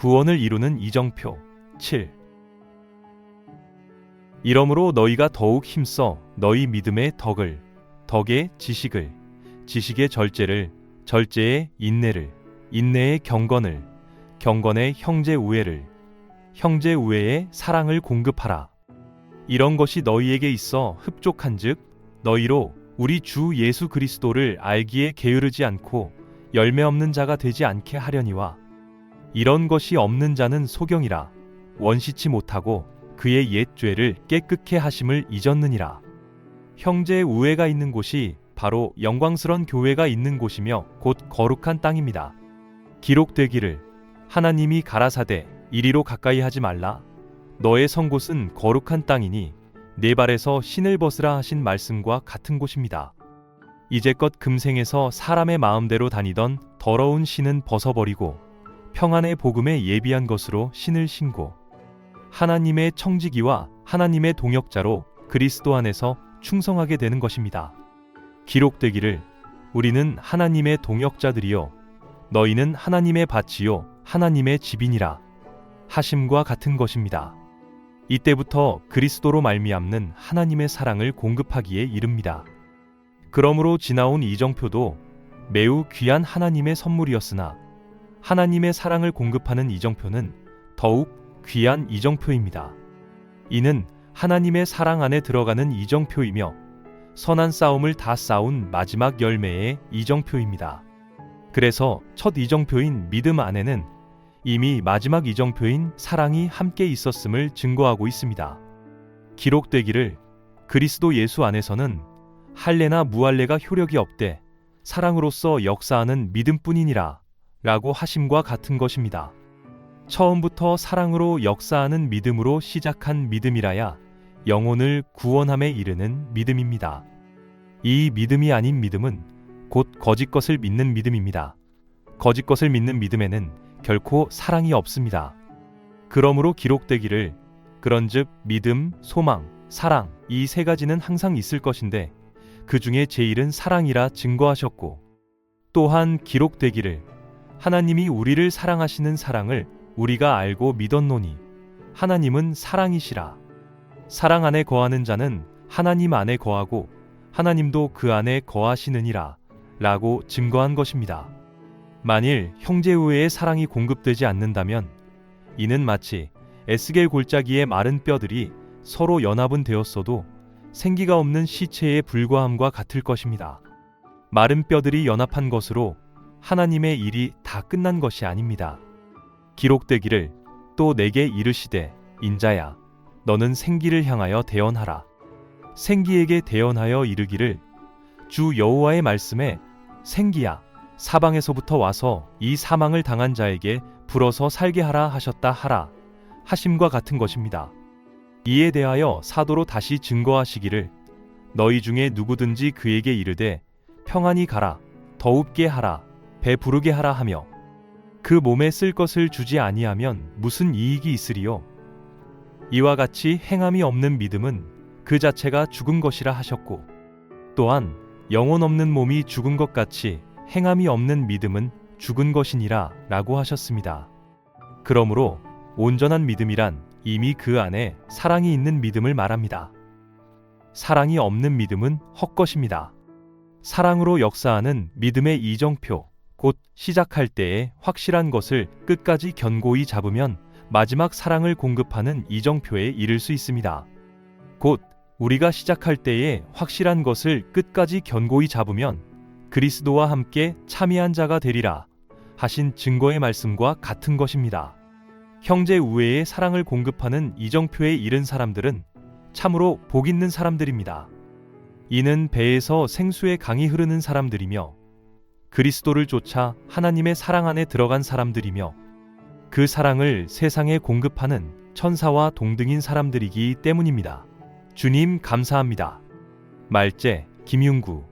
구원을 이루는 이정표 7 이러므로 너희가 더욱 힘써 너희 믿음의 덕을 덕의 지식을 지식의 절제를 절제의 인내를 인내의 경건을 경건의 형제 우애를 형제 우애의 사랑을 공급하라. 이런 것이 너희에게 있어 흡족한즉 너희로 우리 주 예수 그리스도를 알기에 게으르지 않고 열매 없는 자가 되지 않게 하려니와 이런 것이 없는 자는 소경이라 원시치 못하고 그의 옛 죄를 깨끗게 하심을 잊었느니라 형제의 우애가 있는 곳이 바로 영광스런 교회가 있는 곳이며 곧 거룩한 땅입니다. 기록되기를 하나님이 가라사대 이리로 가까이 하지 말라 너의 선 곳은 거룩한 땅이니 네 발에서 신을 벗으라 하신 말씀과 같은 곳입니다. 이제껏 금생에서 사람의 마음대로 다니던 더러운 신은 벗어버리고 평안의 복음에 예비한 것으로 신을 신고 하나님의 청지기와 하나님의 동역자로 그리스도 안에서 충성하게 되는 것입니다. 기록되기를 우리는 하나님의 동역자들이요 너희는 하나님의 밭이요 하나님의 집이니라 하심과 같은 것입니다. 이때부터 그리스도로 말미암는 하나님의 사랑을 공급하기에 이릅니다. 그러므로 지나온 이정표도 매우 귀한 하나님의 선물이었으나 하나님의 사랑을 공급하는 이정표는 더욱 귀한 이정표입니다. 이는 하나님의 사랑 안에 들어가는 이정표이며 선한 싸움을 다 싸운 마지막 열매의 이정표입니다. 그래서 첫 이정표인 믿음 안에는 이미 마지막 이정표인 사랑이 함께 있었음을 증거하고 있습니다. 기록되기를 그리스도 예수 안에서는 할례나 무할례가 효력이 없되 사랑으로서 역사하는 믿음뿐이니라 라고 하심과 같은 것입니다. 처음부터 사랑으로 역사하는 믿음으로 시작한 믿음이라야 영혼을 구원함에 이르는 믿음입니다. 이 믿음이 아닌 믿음은 곧 거짓 것을 믿는 믿음입니다. 거짓 것을 믿는 믿음에는 결코 사랑이 없습니다. 그러므로 기록되기를 그런즉 믿음, 소망, 사랑 이 세 가지는 항상 있을 것인데 그 중에 제일은 사랑이라 증거하셨고 또한 기록되기를 하나님이 우리를 사랑하시는 사랑을 우리가 알고 믿었노니 하나님은 사랑이시라 사랑 안에 거하는 자는 하나님 안에 거하고 하나님도 그 안에 거하시느니라 라고 증거한 것입니다. 만일 형제 우애의 사랑이 공급되지 않는다면 이는 마치 에스겔 골짜기의 마른 뼈들이 서로 연합은 되었어도 생기가 없는 시체에 불과함과 같을 것입니다. 마른 뼈들이 연합한 것으로 하나님의 일이 다 끝난 것이 아닙니다. 기록되기를 또 내게 이르시되 인자야 너는 생기를 향하여 대언하라 생기에게 대언하여 이르기를 주 여호와의 말씀에 생기야 사방에서부터 와서 이 사망을 당한 자에게 불어서 살게 하라 하셨다 하라 하심과 같은 것입니다. 이에 대하여 사도로 다시 증거하시기를 너희 중에 누구든지 그에게 이르되 평안히 가라 더웁게 하라 배 부르게 하라 하며 그 몸에 쓸 것을 주지 아니하면 무슨 이익이 있으리요 이와 같이 행함이 없는 믿음은 그 자체가 죽은 것이라 하셨고 또한 영혼 없는 몸이 죽은 것 같이 행함이 없는 믿음은 죽은 것이니라 라고 하셨습니다. 그러므로 온전한 믿음이란 이미 그 안에 사랑이 있는 믿음을 말합니다. 사랑이 없는 믿음은 헛것입니다. 사랑으로 역사하는 믿음의 이정표, 곧 시작할 때에 확실한 것을 끝까지 견고히 잡으면 마지막 사랑을 공급하는 이정표에 이를 수 있습니다. 곧 우리가 시작할 때에 확실한 것을 끝까지 견고히 잡으면 그리스도와 함께 참여한 자가 되리라 하신 증거의 말씀과 같은 것입니다. 형제 우애의 사랑을 공급하는 이정표에 이른 사람들은 참으로 복 있는 사람들입니다. 이는 배에서 생수의 강이 흐르는 사람들이며 그리스도를 쫓아 하나님의 사랑 안에 들어간 사람들이며 그 사랑을 세상에 공급하는 천사와 동등인 사람들이기 때문입니다. 주님 감사합니다. 말제 김윤구